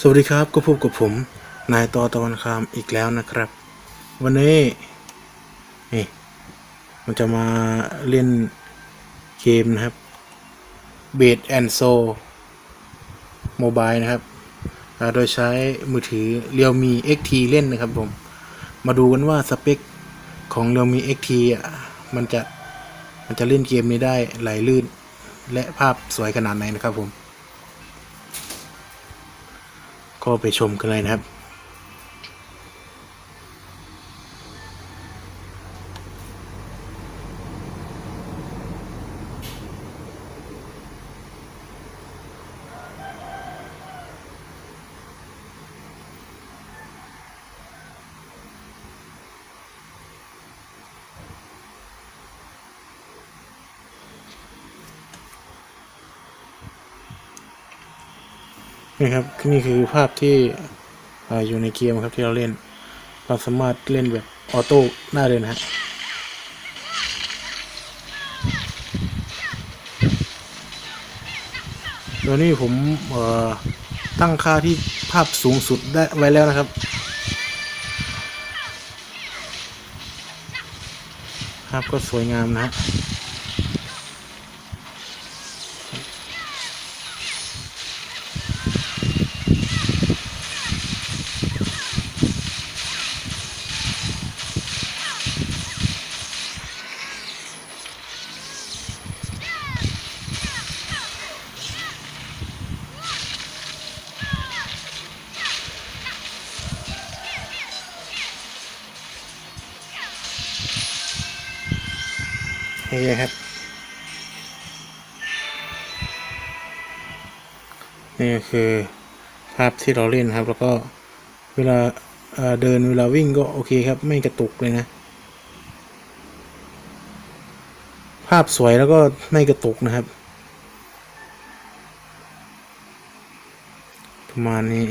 สวัสดีครับก็พบกับผม นายต่อตะวันคามอีกแล้วนะครับ วันนี้นี่มันจะมาเล่นเกมนะครับ b a d and s o m o b i l e นะครับ โดยใช้มือถือ Realme XT เล่นนะครับผม มาดูกันว่าสเปคของ Realme XT อะมันจะมันจะเล่นเกมนี้ได้ไหลลื่น และภาพสวยขนาดไหนนะครับผม ก็ไปชมกันเลยนะครับ นี่ครับนี่คือภาพที่ออยู่ในเกมครับที่เราเล่น เราสามารถเล่นแบบออโต้ได้เลยนะฮะตัวนี้ผมตั้งค่าที่ภาพสูงสุดได้ไว้แล้วนะครับ ภาพก็สวยงามนะฮะ นี่ครับ นี่คือภาพที่เราเล่นครับ แล้วก็เวลาเอ่อเดินเวลาวิ่งก็โอเคครับ ไม่กระตุกเลยนะ ภาพสวยแล้วก็ไม่กระตุกนะครับ ประมาณนี้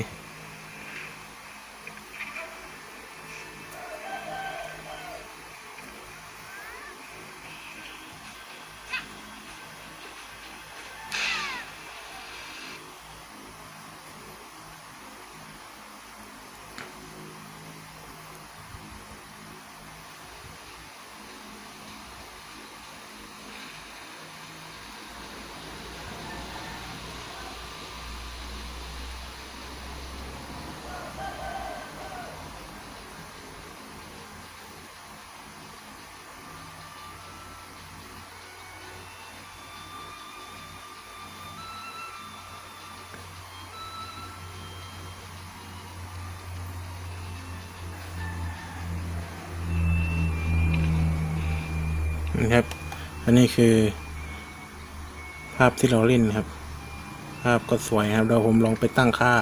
นะครับ อันนี้คือ ภาพที่เราเล่นนครับ ภาพก็สวยครับเดี๋ยวผมลองไปตั้งค่า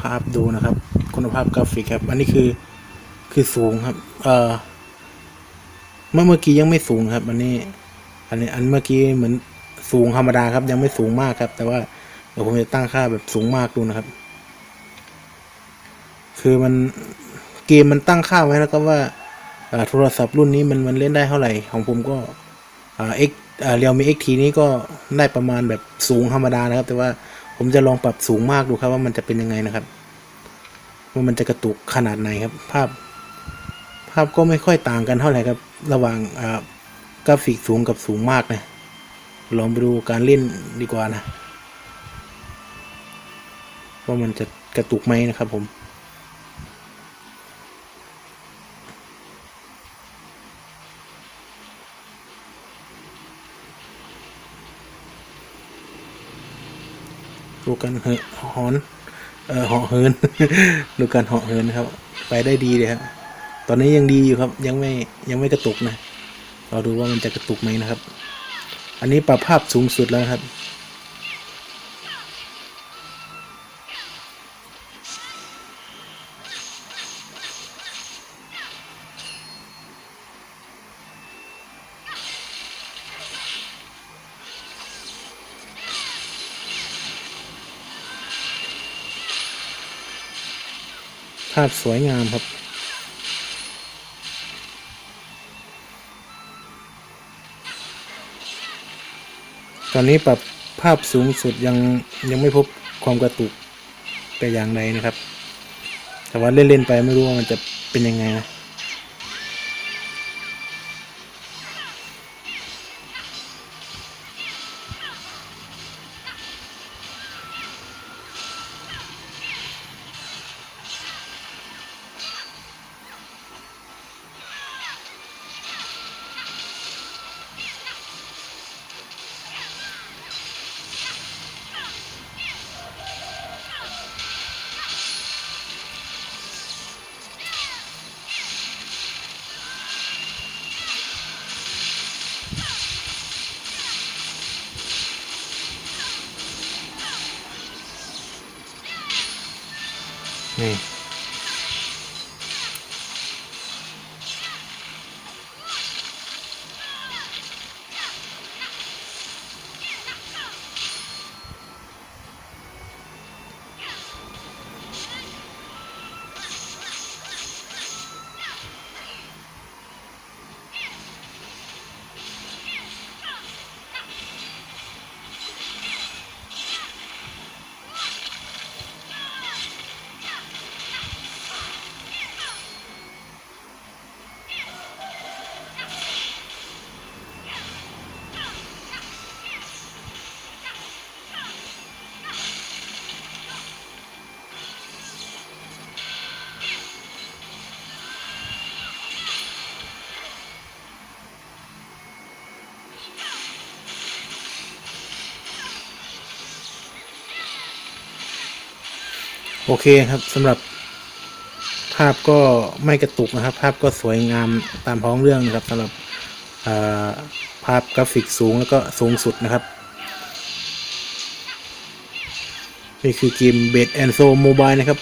ภาพดูนะครับ คุณภาพกราฟิกครับ อันนี้คือคือสูงครับ เอ่อเมื่อเมื่อกี้ยังไม่สูงครับ อันนี้ อันนี้อันเมื่อกี้เหมือนสูงธรรมดาครับ ยังไม่สูงมากครับ แต่ว่าเดี๋ยวผมจะตั้งค่าแบบสูงมากดูนะครับ คือมันเกมมันตั้งค่าไว้แล้วก็ว่า โทรศัพท์รุ่นนี้มันมันเล่นได้เท่าไหร่ ของผมก็อ่า X อ่าเรียวมี XT นี้ก็ได้ประมาณแบบสูงธรรมดานะครับ แต่ว่าผมจะลองปรับสูงมากดูครับว่ามันจะเป็นยังไงนะครับว่ามันจะกระตุกขนาดไหนครับ ภาพ ภาพก็ไม่ค่อยต่างกันเท่าไหร่ครับ ระหว่างกราฟิกสูงกับสูงมากนะลองไปดูการเล่นดีกว่านะว่ามันจะกระตุกไหมนะครับผม ดูกันเหอะหอนเอ่อเหาะเฮิน ดูการเหาะเฮินนะครับ ไปได้ดีเลยครับตอนนี้ยังดีอยู่ครับ ยังไม่ยังไม่กระตุกนะ เราดูว่ามันจะกระตุกไหมนะครับ อันนี้ปรับภาพสูงสุดแล้วครับาพสวยงามครับ ตอนนี้ปรับภาพสูงสุดยังยังไม่พบความกระตุกแต่อย่างใดนะครับ แต่ว่าเล่น ๆ ไปไม่รู้ว่ามันจะเป็นยังไงนะ นี่ โอเคครับสำหรับภาพก็ไม่กระตุกนะครับ ภาพก็สวยงามตามท้องเรื่องนะครับสำหรับภาพกราฟิกสูงแล้วก็สูงสุดนะครับ นี่คือเกม b e d and Soul Mobile นะครับ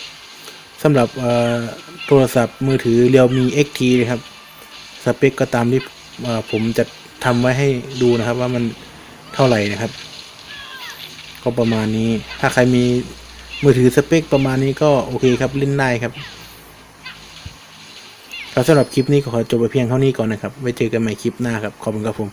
สำหรับโทรศัพท์มือถือ Realme XT นะครับ สเปคก็ตามที่ผมจะทำไว้ให้ดูนะครับว่ามันเท่าไหร่นะครับ ก็ประมาณนี้ถ้าใครมี มือถือสเปคประมาณนี้ก็โอเคครับเล่นได้ครับครับสำหรับคลิปนี้ขอจบไปเพียงเท่านี้ก่อนนะครับ ไว้เจอกันใหม่คลิปหน้าครับ ขอบคุณครับผม